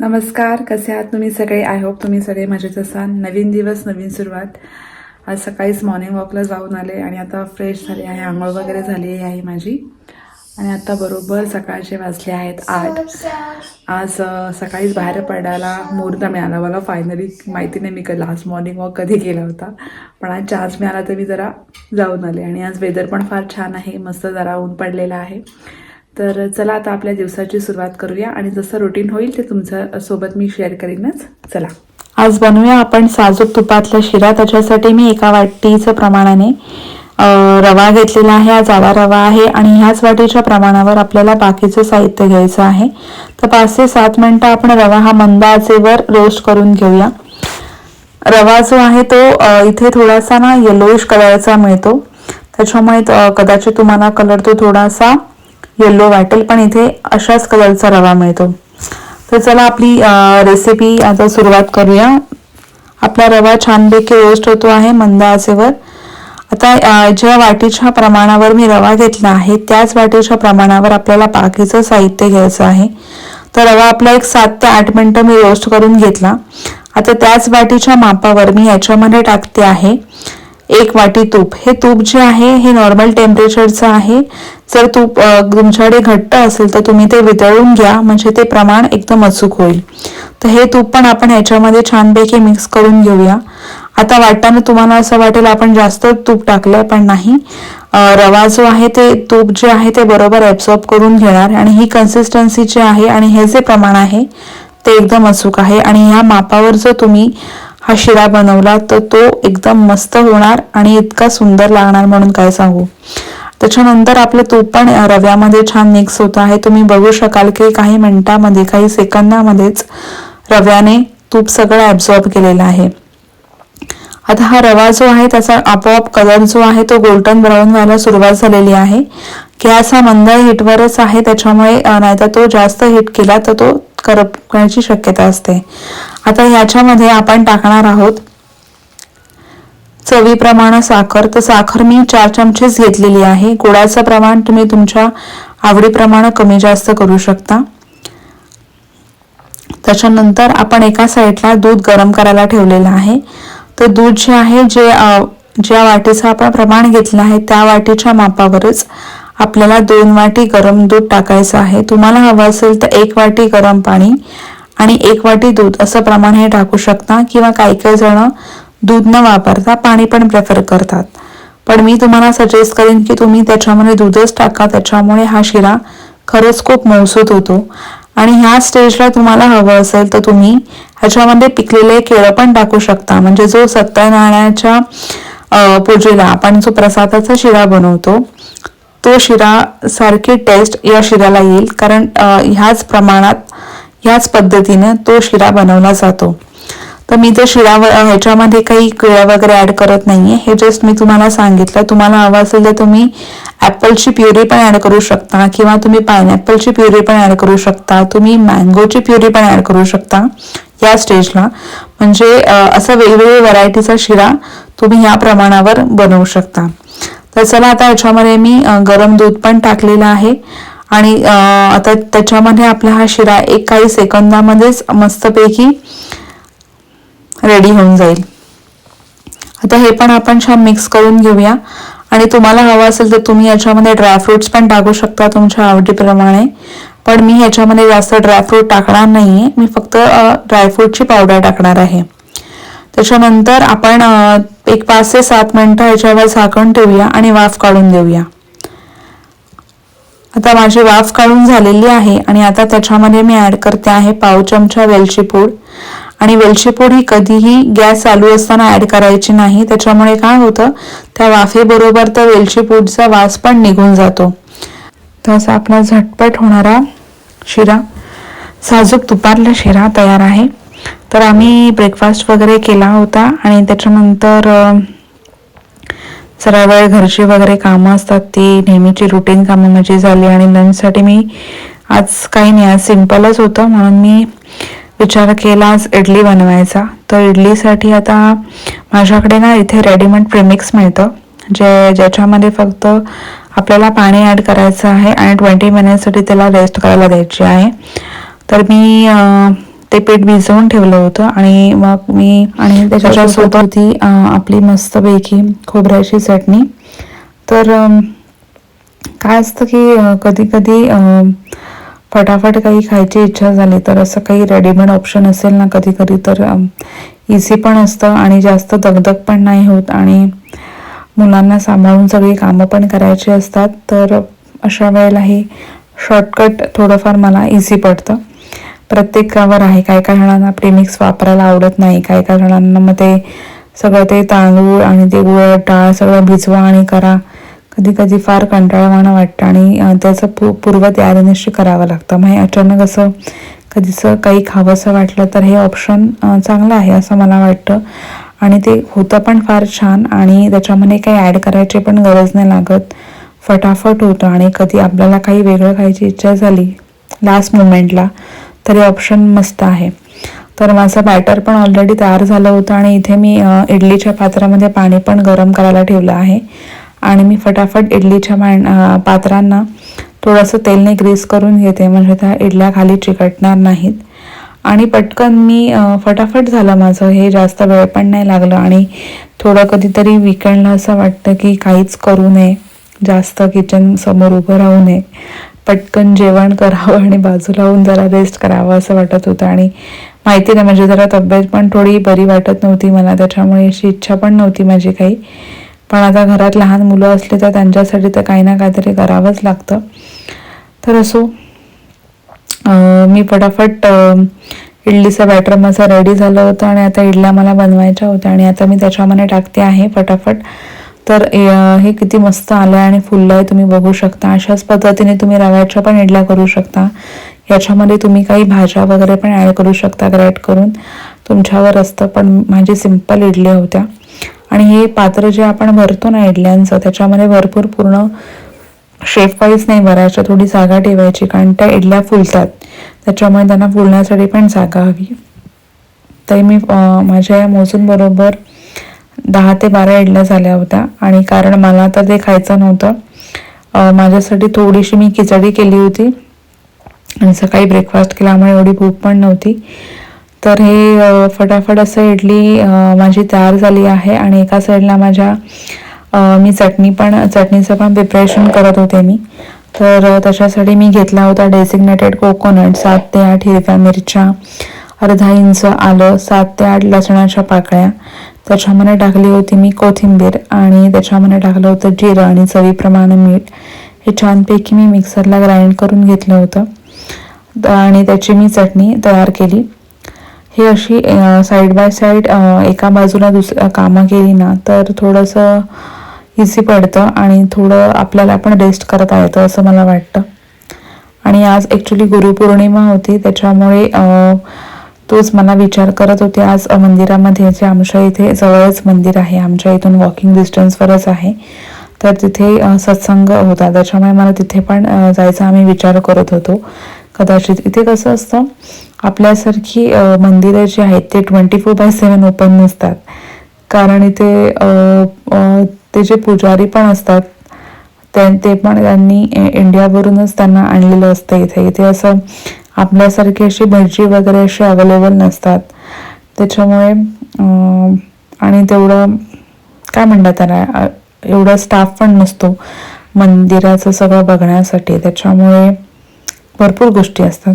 नमस्कार कसे आहात तुम्ही सगळे? आय होप तुम्ही सगळे मजेत असाल. नवीन दिवस नवीन सुरुवात. आज सकाळीच मॉर्निंग वॉकला जाऊन आले आणि आता फ्रेश झाले आहे आंघोळ वगैरे झाली आहे माझी. आणि आता बरोबर सकाळचे वाजले आहेत आठ. आज सकाळीच बाहेर पडायला मुहूर्त मिळाला. मला फायनली माहिती नाही मी कधी लास्ट मॉर्निंग वॉक कधी केला होता. पण आज चार्ज मिळाला तर मी जरा जाऊन आले. आणि आज वेदर पण फार छान आहे. मस्त जरा ऊन पडलेलं आहे. तर चला आता आपल्या दिवसाची सुरुवात करूया आणि जसं रुटीन होईल ते तुमच्यासोबत मी शेअर करीनच. चला. आज बनवूया आपण साजूक तुपातला शिरा. त्याच्यासाठी मी एका वाटीचं प्रमाणाने रवा घेतलेला आहे. हा जाडा रवा आहे आणि ह्याच वाटीच्या प्रमाणावर आपल्याला बाकीचं साहित्य घ्यायचं आहे. तर पाच ते सात मिनटं आपण रवा हा मंद आचेवर रोस्ट करून घेऊया. रवा जो आहे तो इथे थोडासा ना येलोइश कलरचा मिळतो. त्याच्यामुळे कदाचित तुम्हाला कलर तो थोडासा येल्लो वाटेल पण इथे अशाच कलरचा रवा मिळतो. तर चला आपली रेसिपी आता सुरुवात करूया. आपला रवा छानपैकी रोस्ट होतो आहे मंद आचेवर आता ज्या वाटीच्या प्रमाणावर मी रवा घेतला आहे त्याच वाटीच्या प्रमाणावर आपल्याला बाकीचं साहित्य घ्यायचं आहे. तर रवा आपला एक सात ते आठ मिनटं मी रोस्ट करून घेतला. आता त्याच वाटीच्या मापावर मी याच्यामध्ये टाकते आहे. एक वाटी तूप. हे तूप जे आहे हे नॉर्मल टेम्परेचरचं आहे. जर तूप तुमच्याकडे घट्ट असेल तर तुम्ही ते वितळून घ्या. म्हणजे ते प्रमाण एकदम अचूक होईल. तर हे तूप पण आपण ह्याच्यामध्ये छानपैकी मिक्स करून घेऊया. आता वाटताना तुम्हाला असं वाटेल आपण जास्त तूप टाकलंय पण नाही. रवा जो आहे ते तूप जे आहे ते बरोबर ऍब्सॉर्ब करून घेणार. आणि ही कन्सिस्टन्सी जी आहे आणि हे जे प्रमाण आहे ते एकदम अचूक आहे. आणि ह्या मापावर जर तुम्ही हा शिरा बनवला तर तो एकदम मस्त होणार आणि इतका सुंदर लागणार म्हणून काय सांगू. त्याच्यानंतर आपलं तूप पण रव्यामध्ये छान मिक्स होत आहे. तुम्ही बघू शकाल की काही मिनिटामध्ये काही सेकंदामध्येच रव्याने तूप सगळं ॲब्झॉर्ब केलेलं आहे. आता हा रवा जो आहे त्याचा आपोआप कलर जो आहे तो गोल्डन ब्राऊन व्हायला सुरुवात झालेली आहे. गॅस हा मंद हिटवरच आहे. त्याच्यामुळे नाहीतर तो जास्त हिट केला तर तो करपण्याची शक्यता असते. आता ह्याच्यामध्ये आपण टाकणार आहोत चवीप्रमाणे साखर. तर साखर मी चार चमचेच घेतलेली आहे. गोडाचं प्रमाण तुम्ही तुमच्या आवडीप्रमाणे कमी जास्त करू शकता. त्याच्यानंतर आपण एका साईडला दूध गरम करायला ठेवलेलं आहे. तर दूध जे आहे जे ज्या वाटीचं आपण प्रमाण घेतलं आहे त्या वाटीच्या मापावरच आपल्याला दोन वाटी गरम दूध टाकायचं आहे. तुम्हाला हवं असेल तर एक वाटी गरम पाणी आणि एक वाटी दूध असं प्रमाण हे टाकू शकता किंवा काही काही जण दूध न वापरता पाणी पण प्रेफर करतात. पण मी तुम्हाला सजेस्ट करेन की तुम्ही त्याच्यामध्ये दूधच टाका. त्याच्यामुळे हा शिरा खरंच खूप मौसूत होतो. आणि ह्या स्टेजला तुम्हाला हवं असेल तर तुम्ही ह्याच्यामध्ये पिकलेले केळं पण टाकू शकता. म्हणजे जो सत्यनारायणाच्या पूजेला आपण जो प्रसादाचा शिरा बनवतो. तो शिरा सारखी टेस्ट या शिऱ्याला येईल. कारण ह्याच प्रमाणात ह्याच पद्धतीने तो शिरा बनवला जातो. तर मी ते शिरा ह्याच्यामध्ये काही किळ्या वगैरे ऍड करत नाहीये. हे जस्ट मी तुम्हाला सांगितलं. तुम्हाला हवं असेल तर तुम्ही ऍपलची प्युरी पण ऍड करू शकता किंवा तुम्ही पायनॅपलची प्युरी पण ऍड करू शकता. तुम्ही मँगोची प्युरी पण ऍड करू शकता या स्टेजला म्हणजे असं वेगवेगळ्या व्हरायटीचा शिरा तुम्ही ह्या प्रमाणावर बनवू शकता. तर चला आता याच्यामध्ये मी गरम दूध पण टाकलेलं आहे. आणि आता त्याच्यामध्ये आपला हा शिरा एक काही सेकंदामध्येच मस्तपैकी रेडी होऊन जाईल. आता हे पण आपण छान मिक्स करून घेऊया. आणि तुम्हाला हवं असेल तर तुम्ही याच्यामध्ये ड्रायफ्रुट्स पण टाकू शकता तुमच्या आवडीप्रमाणे. पण मी ह्याच्यामध्ये जास्त ड्रायफ्रूट टाकणार नाही मी फक्त ड्रायफ्रूटची पावडर टाकणार आहे. त्याच्यानंतर आपण एक पाच ते सात मिनटं ह्याच्यावर झाकण ठेवूया आणि वाफ काढून देऊया. आता माझी वाफ काढून झालेली आहे आणि आता त्याच्यामध्ये मी ॲड करते आहे पाव चमचा वेलची पूड. आणि वेलची पूड ही कधीही गॅस चालू असताना ॲड करायची नाही. त्याच्यामुळे काय होतं त्या वाफेबरोबर त्या वेलची पूडचा वास पण निघून जातो. तसा आपला झटपट होणारा शिरा. साजूक तुपातला शिरा तयार आहे. तर आम्ही ब्रेकफास्ट वगैरे केला होता आणि त्याच्यानंतर अ, वेळ घरची वगैरे कामं असतात ती नेहमीची रुटीन कामं माझी झाली आणि लंचसाठी मी आज काही नाही आज सिम्पलच होतं. म्हणून मी विचार केला आज इडली बनवायचा. तर इडलीसाठी आता माझ्याकडे ना इथे रेडीमेड प्रेमिक्स मिळतं जे ज्याच्यामध्ये फक्त आपल्याला पाणी ॲड करायचं आहे आणि ट्वेंटी मिनिटसाठी त्याला रेस्ट करायला द्यायची आहे. तर मी ते पीठ भिजवून ठेवलं होतं आणि मग मी आणि त्याच्यासोबत होती आपली मस्तपैकी खोबऱ्याची चटणी. तर काय असतं की कधी कधी फटाफट काही खायची इच्छा झाली तर असं काही रेडीमेड ऑप्शन असेल ना कधी कधी तर इझी पण असतं आणि जास्त दगदग पण नाही होत आणि मुलांना सांभाळून सगळी कामं पण करायची असतात. तर अशा वेळेला हे शॉर्टकट थोडंफार मला इझी पडतं. प्रत्येकावर आहे. काही काय जणांना प्रेमिक्स वापरायला आवडत नाही. काही काय जणांना मग ते सगळं ते तांदूळ आणि ते गुळ डाळ सगळं भिजवा आणि करा. कधी कधी फार कंटाळवाणं वाटतं आणि त्याचं पू पूर्वतयारीनिशी करावं लागतं. मग हे अचानक असं कधीचं काही खावंसं वाटलं तर हे ऑप्शन चांगलं आहे असं मला वाटतं. आणि ते होतं पण फार छान आणि त्याच्यामध्ये काही ॲड करायची पण गरज नाही लागत. फटाफट होतं आणि कधी आपल्याला काही वेगळं खायची इच्छा झाली लास्ट मोमेंटला तरी ऑप्शन मस्त आहे. तर माझं बॅटर पण ऑलरेडी तयार झालं होतं आणि इथे मी इडलीच्या पात्रामध्ये पाणी पण गरम करायला ठेवलं आहे. आणि मी फटाफट इडलीच्या मान पात्रांना थोडंसं तेलने ग्रीस करून घेते. म्हणजे त्या इडल्या खाली चिकटणार नाहीत. आणि पटकन मी फटाफट झालं माझं. हे जास्त वेळ पण नाही लागलं. आणि थोडं कधीतरी विकेंडला असं वाटतं की काहीच करू नये. जास्त किचन समोर उभं राहू नये. पटकन जेवण करावं आणि बाजूला होऊन जरा रेस्ट करावं असं वाटत होतं. आणि माहिती नाही म्हणजे जरा तब्येत पण थोडी बरी वाटत नव्हती मला त्याच्यामुळे अशी इच्छा पण नव्हती माझी काही. पण आता घरात लहान मुलं असले तर त्यांच्यासाठी तर काही ना काहीतरी करावंच लागतं. तर असो मी फटाफट इडलीचं बॅटर माझं रेडी झालं होतं आणि आता इडल्या मला बनवायच्या होत्या आणि आता मी त्याच्यामध्ये टाकते आहे फटाफट तर हे किती मस्त आलं आहे आणि फुललं आहे तुम्ही बघू शकता. अशाच पद्धतीने तुम्ही रव्याच्या पण इडल्या करू शकता. याच्यामध्ये तुम्ही काही भाज्या वगैरे पण ॲड करू शकता ग्रॅट करून. तुमच्यावर असतं पण माझी सिंपल इडल्या होत्या. आणि हे पात्र जे आपण भरतो ना इडल्यांचं त्याच्यामध्ये भरपूर पूर्ण शेफवाईज नाही भरायच्या थोडी जागा ठेवायची कारण त्या इडल्या फुलतात. त्याच्यामुळे त्यांना फुलण्यासाठी पण जागा हवी. तर मी माझ्या या मोजून बरोबर दहा ते बारा इडल्या झाल्या होत्या. आणि कारण मला तर ते खायचं नव्हतं. माझ्यासाठी थोडीशी मी खिचडी केली होती. आणि सकाळी ब्रेकफास्ट केल्यामुळे एवढी भूक पण नव्हती. तर हे फटाफट असं इडली माझी तयार झाली आहे. आणि एका साईडला माझ्या मी चटणी पण चटणीचं पण प्रिपरेशन करत होते मी. तर त्याच्यासाठी मी घेतला होता डेसिग्नेटेड कोकोनट सात ते आठ हिरव्या मिरच्या अर्धा इंच आलं सात ते आठ लसणाच्या पाकळ्या. त्याच्यामध्ये टाकली होती मी कोथिंबीर आणि त्याच्यामध्ये टाकलं होतं जिरं आणि चवीप्रमाणे मीठ. हे छानपैकी मी मिक्सरला ग्राइंड करून घेतलं होतं. आणि त्याची मी चटणी तयार केली. ही अशी साईड बाय साईड एका बाजूला दुस कामं केली ना तर थोडंसं इझी पडतं आणि थोडं आपल्याला पण रेस्ट करता येतं असं मला वाटतं. आणि आज ॲक्च्युली गुरुपौर्णिमा होती त्याच्यामुळे तोच मला विचार करत होते. आज मंदिरामध्ये जे आमच्या इथे जवळच मंदिर आहे. आमच्या इथून वॉकिंग डिस्टन्सवरच आहे. तर तिथे सत्संग होता. त्याच्यामुळे मला तिथे पण जायचा आम्ही विचार करत होतो. कदाचित इथे कसं असतं आपल्यासारखी मंदिरं जी आहेत ते twenty four by seven open नसतात. कारण इथे ते जे पुजारी पण असतात ते ते पण त्यांनी इंडियावरूनच त्यांना आणलेलं असतं. इथे इथे असं आपल्यासारखी अशी भजी वगैरे अशी अवेलेबल नसतात. त्याच्यामुळे आणि तेवढं काय म्हणतात त्याला एवढा स्टाफ पण नसतो. मंदिराचं सगळं बघण्यासाठी. त्याच्यामुळे भरपूर गोष्टी असतात.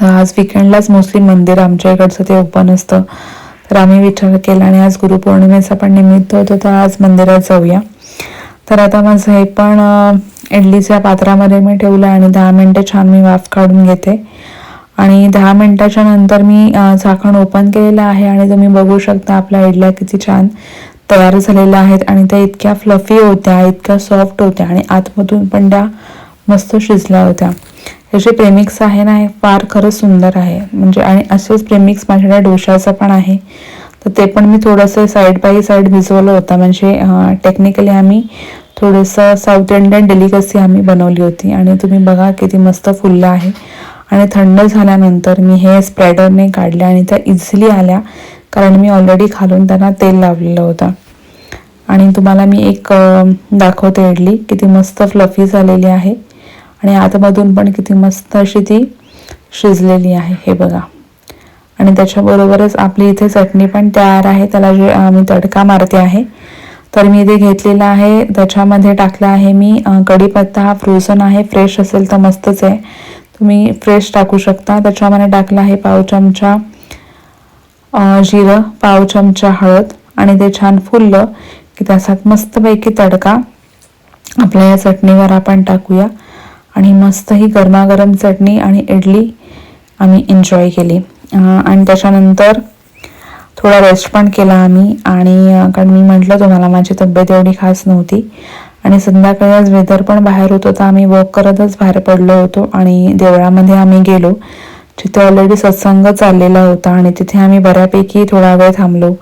तर आज विकेंडलाच मोस्टली मंदिर आमच्या इकडचं ते ओपन असतं. तर आम्ही विचार केला आणि आज गुरुपौर्णिमेचा पण निमित्त होतं तर आज मंदिरात जाऊया. तर आता माझं हे पण इडलीच्या पात्रामध्ये मी ठेवलं आणि दहा मिनटं छान मी वाफ काढून घेते. आणि दहा मिनटाच्या नंतर मी झाकण ओपन केलेलं आहे आणि तुम्ही बघू शकता आपल्या इडल्या किती छान तयार झालेल्या आहेत आणि त्या इतक्या फ्लफी होत्या इतक्या सॉफ्ट होत्या आणि आतमधून पण त्या मस्त शिजल्या होत्या. हे जे प्रेमिक्स आहे ना हे फार खरंच सुंदर आहे. म्हणजे आणि असेच प्रेमिक्स माझ्याकडे डोशाचं पण आहे. तर ते पण मी थोडंसं साईड बाय साईड भिजवलं होतं. म्हणजे टेक्निकली आम्ही थोडंसं साऊथ इंडियन डेलिकसी आम्ही बनवली होती. आणि तुम्ही बघा किती मस्त फुललं आहे. आणि थंड झाल्यानंतर मी हे स्प्रेडरने काढल्या आणि त्या इझिली आल्या. कारण मी ऑलरेडी खालून त्यांना तेल लावलेलं होतं. आणि तुम्हाला मी एक दाखवते इडली. किती मस्त फ्लफी झालेली आहे. आणि आतमधून पण किती मस्त अशी ती शिजलेली आहे. हे बघा. आणि त्याच्याबरोबरच आपली इथे चटणी पण तयार आहे. त्याला जे आम्ही मी तडका मारते आहे. तर मी इथे घेतलेला आहे त्याच्यामध्ये टाकला आहे मी. कढीपत्ता हा फ्रोझन आहे फ्रेश असेल तर मस्तच आहे. तुम्ही फ्रेश टाकू शकता. त्याच्यामध्ये टाकला आहे पाव चमचा जिरं पाव चमचा हळद आणि ते छान फुललं की त्याच्यात मस्तपैकी तडका. आपल्या या चटणीवर आपण टाकूया. आणि मस्त ही गरमागरम चटणी आणि इडली आम्ही एन्जॉय केली. आणि त्याच्यानंतर थोडा रेस्ट पण केला आम्ही. आणि कारण मी म्हटलं तुम्हाला माझी तब्येत एवढी खास नव्हती. आणि संध्याकाळी आज वेदर पण बाहेर होतं तर आम्ही वॉक करतच बाहेर पडलो होतो आणि देवळामध्ये आम्ही गेलो. जिथे ऑलरेडी सत्संग चाललेला होता आणि तिथे आम्ही बऱ्यापैकी थोडा वेळ थांबलो.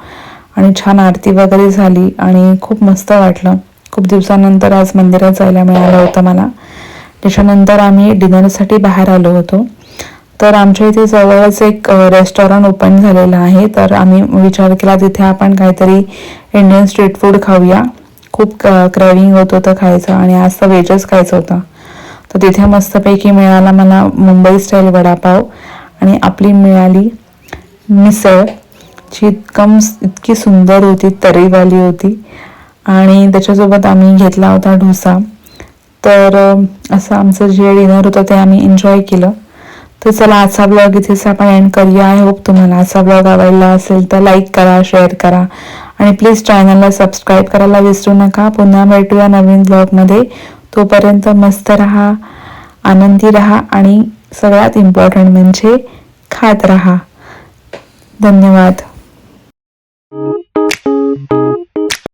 आणि छान आरती वगैरे झाली आणि खूप मस्त वाटलं. खूप दिवसानंतर आज मंदिरात जायला मिळालं होतं मला. त्याच्यानंतर आम्ही डिनरसाठी बाहेर आलो होतो. तर आमच्या इथे जवळच एक रेस्टॉरंट ओपन झालेलं आहे. तर आम्ही विचार केला तिथे आपण काहीतरी इंडियन स्ट्रीट फूड खाऊया. खूप क्रॅविंग होत होतं खायचं आणि आज तर वेजच खायचं होतं. तर तिथे मस्तपैकी मिळाला मला मुंबई स्टाईल वडापाव आणि आपली मिळाली मिसळ जी इतकम इतकी सुंदर होती तरीवाली होती. आणि त्याच्यासोबत आम्ही घेतला होता डोसा. तर असं आमचं जे डिनर होतं ते आम्ही एन्जॉय केलं. तर चला आजचा ब्लॉग इथेच आपण एंड करूया. आय होप तुम्हाला आजचा ब्लॉग आवडला असेल तर लाईक करा शेअर करा. आणि प्लीज चॅनलला सबस्क्राईब करायला विसरू नका. पुन्हा भेटूया नवीन ब्लॉगमध्ये तोपर्यंत मस्त राहा आनंदी राहा आणि सगळ्यात इम्पॉर्टंट म्हणजे खात राहा. धन्यवाद.